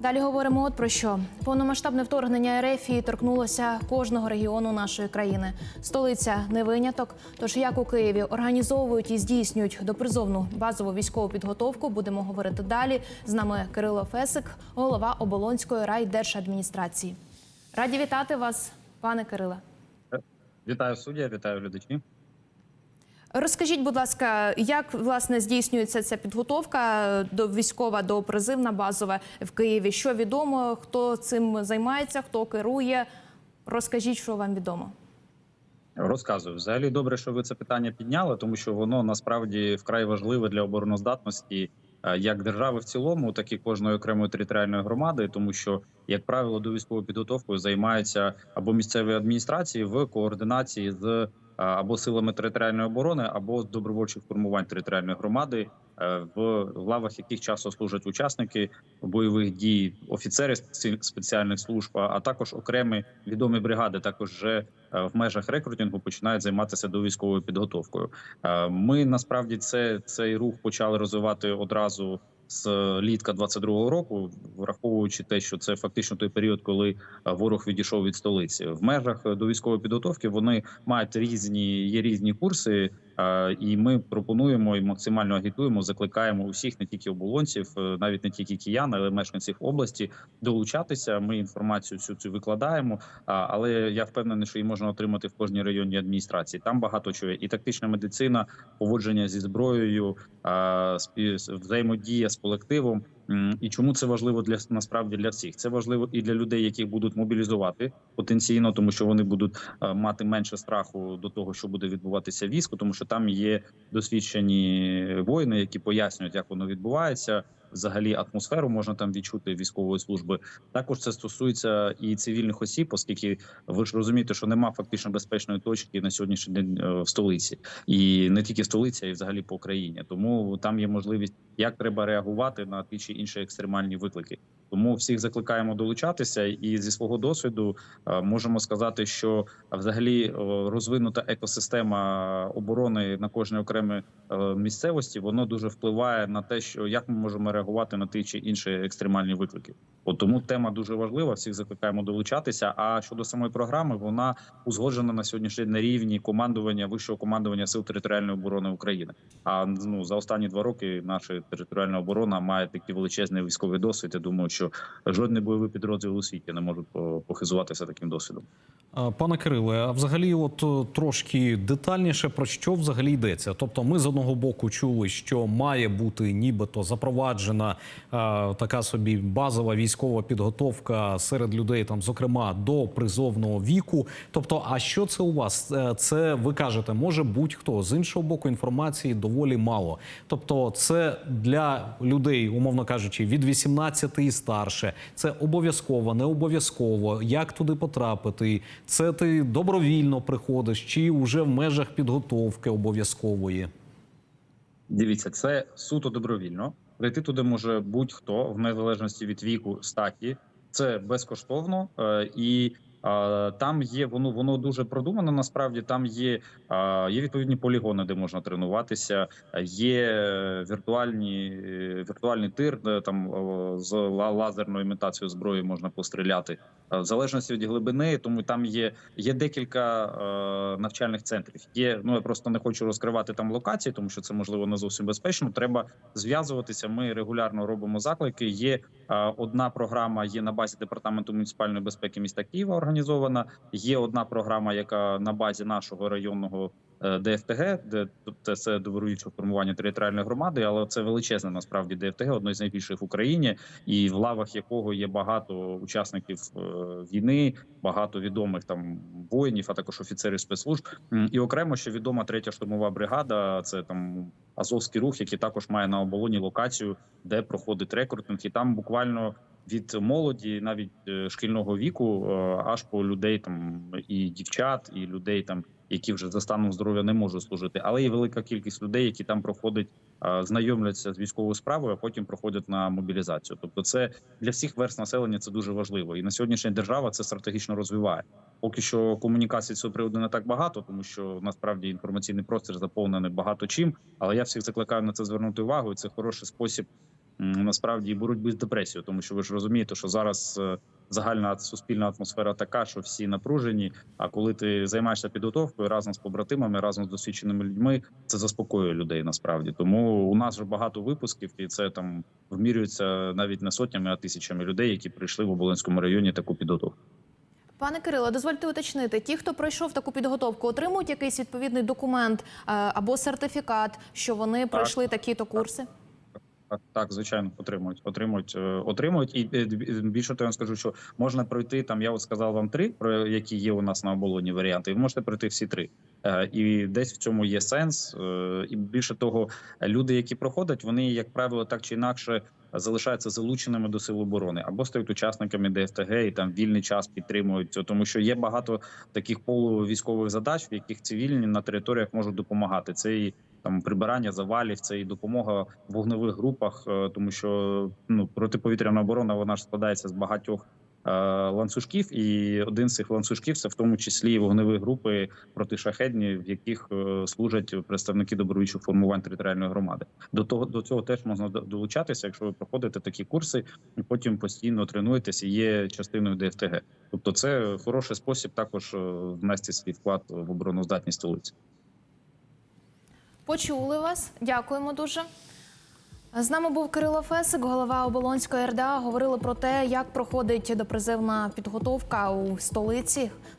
Далі говоримо от про що повномасштабне вторгнення РФ торкнулося кожного регіону нашої країни. Столиця не виняток. Тож як у Києві організовують і здійснюють допризовну базову військову підготовку, будемо говорити далі. З нами Кирило Фесик, голова Оболонської райдержадміністрації. Раді вітати вас, пане Кириле. Вітаю суддя, вітаю глядачі. Розкажіть, будь ласка, як власне здійснюється ця підготовка до військова, до призивна базова в Києві? Що відомо? Хто цим займається, хто керує? Розкажіть, що вам відомо. Розказую. Взагалі добре, що ви це питання підняли, тому що воно насправді вкрай важливе для обороноздатності е, як держави в цілому, так і кожної окремої територіальної громади, тому що, як правило, до військової підготовки займаються або місцеві адміністрації в координації з е, або силами територіальної оборони, або з добровольчих формувань територіальної громади, е, в лавах яких часто служать учасники бойових дій, офіцери спеціальних служб, а також окремі відомі бригади, також вже е, в межах рекрутингу починають займатися до військовою підготовкою. Е, Ми насправді це цей рух почали розвивати одразу. З літка 22-го року, враховуючи те, що це фактично той період, коли е, ворог відійшов від столиці, в межах е, до військової підготовки вони мають різні є різні курси, е, і ми пропонуємо і максимально агітуємо, закликаємо усіх, не тільки оболонців, е, навіть не тільки киян, але мешканців області долучатися. Ми інформацію всю цю викладаємо. Але я впевнений, що її можна отримати в кожній районній адміністрації. Там багато чого і тактична медицина, поводження зі зброєю, взаємодія з колективом. І чому це важливо для насправді для всіх? Це важливо і для людей, яких будуть мобілізувати потенційно, тому що вони будуть е, мати менше страху до того, що буде відбуватися війську, тому що там є досвідчені воїни, які пояснюють, як воно відбувається. Взагалі атмосферу можна там відчути військової служби. Також це стосується і цивільних осіб, оскільки ви ж розумієте, що нема фактично безпечної точки на сьогоднішній день е, в столиці, і не тільки столиця, й взагалі по країні. Тому там є можливість, як треба реагувати на ті чи інші екстремальні виклики. Тому всіх закликаємо долучатися, і зі свого досвіду е, можемо сказати, що взагалі е, розвинута екосистема оборони на кожній окремій місцевості, воно дуже впливає на те, що як ми можемо реагувати на ті чи інші екстремальні виклики. От тому тема дуже важлива. Всіх закликаємо долучатися. А щодо самої програми, вона узгоджена на сьогоднішній день на рівні командування вищого командування сил територіальної оборони України. А ну за останні два роки наша територіальна оборона має такий величезний військовий досвід. Я думаю, що жодний бойовий підрозділ у світі не може похизуватися таким досвідом. Пане Кириле, а взагалі, от е, трошки детальніше про що взагалі йдеться? Тобто, ми з одного боку чули, що має бути нібито запроваджена е, така собі базова військова підготовка серед людей, там, зокрема, до призовного віку. Тобто, а що це у вас? Е, Це ви кажете, може будь-хто з іншого боку інформації доволі мало. Тобто, це для людей, умовно кажучи, від 18 і старше. Це обов'язково, не обов'язково. Як туди потрапити? Це ти добровільно приходиш, чи вже в межах підготовки обов'язкової? Дивіться, це суто добровільно. Прийти туди може будь-хто в незалежності від віку, статі. Це безкоштовно е, і. Там є воно воно дуже продумано. Насправді там є, є відповідні полігони, де можна тренуватися. Є віртуальні е, віртуальний тир, де там з ла- лазерною імітацією зброї можна постріляти. Е, В залежності від глибини, тому там є, є декілька е, навчальних центрів. Є ну я просто не хочу розкривати там локації, тому що це можливо не зовсім безпечно. Треба зв'язуватися. Ми регулярно робимо заклики. Є одна програма, є на базі департаменту муніципальної безпеки міста Києва організована. Є одна програма, яка на базі нашого районного. е, ДФТГ, де тобто це добровільче формування територіальної громади, але це величезне насправді ДФТГ, одне з найбільших в Україні, і в лавах якого є багато учасників е, війни, багато відомих там воїнів, а також офіцерів спецслужб. І окремо ще відома третя штурмова бригада. Це там Азовський рух, який також має на оболоні локацію, де проходить рекрутинг, і там буквально. Від молоді, навіть е, шкільного віку, е, аж по людей там і дівчат, і людей там, які вже за станом здоров'я не можуть служити, але є велика кількість людей, які там проходять, е, знайомляться з військовою справою, а потім проходять на мобілізацію. Тобто, це для всіх верст населення це дуже важливо. І на сьогоднішній держава це стратегічно розвиває. Поки що комунікацій цього приводу не так багато, тому що насправді інформаційний простір заповнений багато чим. Але я всіх закликаю на це звернути увагу. і Це хороший спосіб насправді боротьби з депресією, тому що ви ж розумієте, що зараз е, загальна суспільна атмосфера така, що всі напружені. А коли ти займаєшся підготовкою разом з побратимами, разом з досвідченими людьми, це заспокоює людей насправді. Тому у нас вже багато випусків, і це там вмірюється навіть не сотнями, а тисячами людей, які прийшли в Оболонському районі таку підготовку. Пане Кирило, дозвольте уточнити, ті, хто пройшов таку підготовку, отримують якийсь відповідний документ е, або сертифікат, що вони пройшли такі-то курси? Так, так, звичайно, отримують, отримують, е, отримують. І е, більше того, я вам скажу, що можна пройти там. Я от сказав вам три, про які є у нас на оболоні варіанти. і Ви можете пройти всі три. Е, І десь в цьому є сенс. Е, І більше того, люди, які проходять, вони, як правило, так чи інакше залишаються залученими до сил оборони або стають учасниками ДФТГ і там вільний час підтримують, тому що є багато таких полувійськових задач, в яких цивільні на територіях можуть допомагати. Це і там прибирання завалів, це і допомога в вогневих групах, е, тому що ну протиповітряна оборона вона ж складається з багатьох е, ланцюжків, і один з цих ланцюжків це в тому числі вогневі групи протишахедні, в яких е, служать представники добровольчих формувань територіальної громади. До того до цього теж можна долучатися, якщо ви проходите такі курси, і потім постійно тренуєтесь і є частиною ДФТГ. Тобто, це хороший спосіб також внести свій вклад в обороноздатність столиці. Почули вас. Дякуємо дуже. З нами був Кирило Фесик, голова Оболонської РДА. Говорили про те, як проходить допризивна підготовка у столиці.